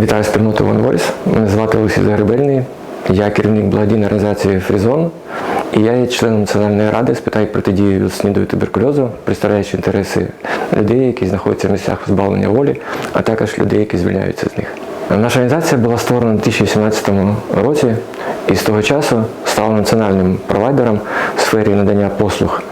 Вітаю спільноту One Voice. Мене звати Олексій Загребельний. Я керівник благодійної організації Фрізон. І я є членом Національної ради з питань протидії від СНІДу і туберкульозу, представляючи інтереси людей, які знаходяться в місцях позбавлення волі, а також людей, які звільняються з них. Наша організація була створена у 2017 році і з того часу стала національним провайдером в сфері надання послуг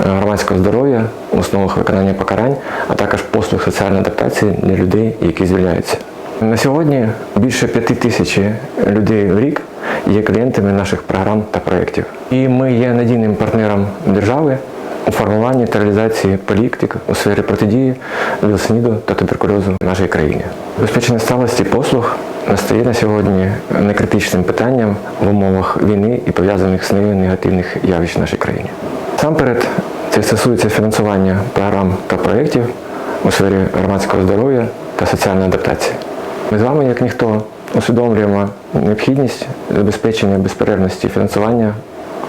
е, громадського здоров'я, основах виконання покарань, а також послуг соціальної адаптації для людей, які звільняються. На сьогодні більше п'яти тисяч людей в рік є клієнтами наших програм та проєктів. І ми є надійним партнером держави у формуванні та реалізації політик у сфері протидії ВІЛ-СНІДу та туберкульозу в нашій країні. Забезпечення сталості послуг стає на сьогодні некритичним питанням в умовах війни і пов'язаних з нею негативних явищ в нашій країні. Насамперед, це стосується фінансування програм та проєктів у сфері громадського здоров'я та соціальної адаптації. Ми з вами, як ніхто, усвідомлюємо необхідність забезпечення безперервності фінансування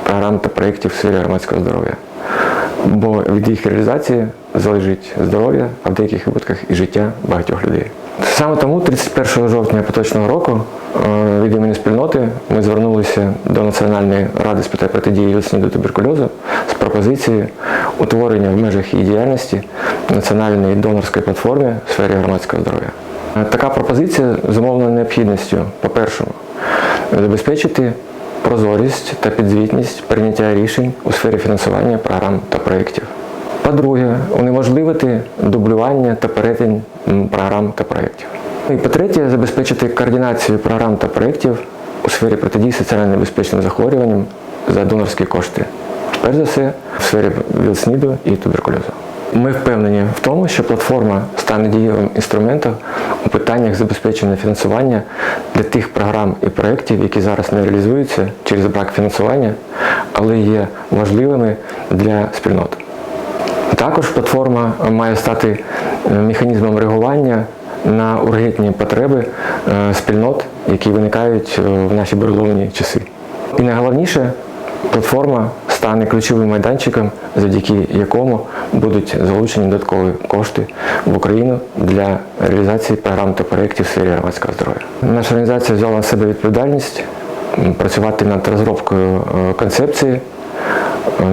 програм та проєктів в сфері громадського здоров'я. Бо від їх реалізації залежить здоров'я, а в деяких випадках і життя багатьох людей. Саме тому 31 жовтня поточного року е, від імені спільноти ми звернулися до Національної ради з питань протидії СНІДу туберкульозу з пропозицією утворення в межах її діяльності національної донорської платформи в сфері громадського здоров'я. Е, Така пропозиція зумовлена необхідністю, по-перше, забезпечити прозорість та підзвітність прийняття рішень у сфері фінансування програм та проєктів. По-друге, унеможливити дублювання та перетин програм та проєктів. І по-третє, забезпечити координацію програм та проєктів у сфері протидії соціально небезпечним захворюванням за донорські кошти. Перш за все, в сфері ВІЛ-СНІДу і туберкульозу. Ми впевнені в тому, що платформа стане дієвим інструментом у питаннях забезпечення фінансування для тих програм і проєктів, які зараз не реалізуються через брак фінансування, але є важливими для спільнот. Також платформа має стати е, механізмом реагування на ургентні потреби е, спільнот, які виникають е, в наші буреломні часи. І найголовніше, платформа стане ключовим майданчиком, завдяки якому будуть залучені додаткові кошти в Україну для реалізації програм та проєктів в сфері громадського здоров'я. Наша організація взяла на себе відповідальність працювати над розробкою е, концепції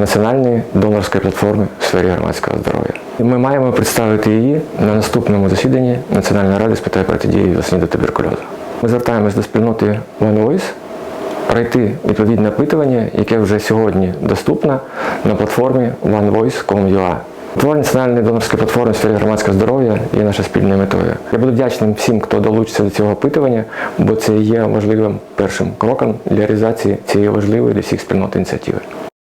національної донорської платформи в сфері громадського здоров'я. Ми маємо представити її на наступному засіданні Національної ради з питань протидії ВІЛ-СНІДу туберкульозу. Ми звертаємось до спільноти One Voice пройти відповідне опитування, яке вже сьогодні доступно на платформі onevoice.com.ua. Творення національної донорської платформи в сфері громадського здоров'я є нашою спільною метою. Я буду вдячним всім, хто долучиться до цього опитування, бо це є важливим першим кроком для реалізації цієї важливої для всіх спільнот ініціативи.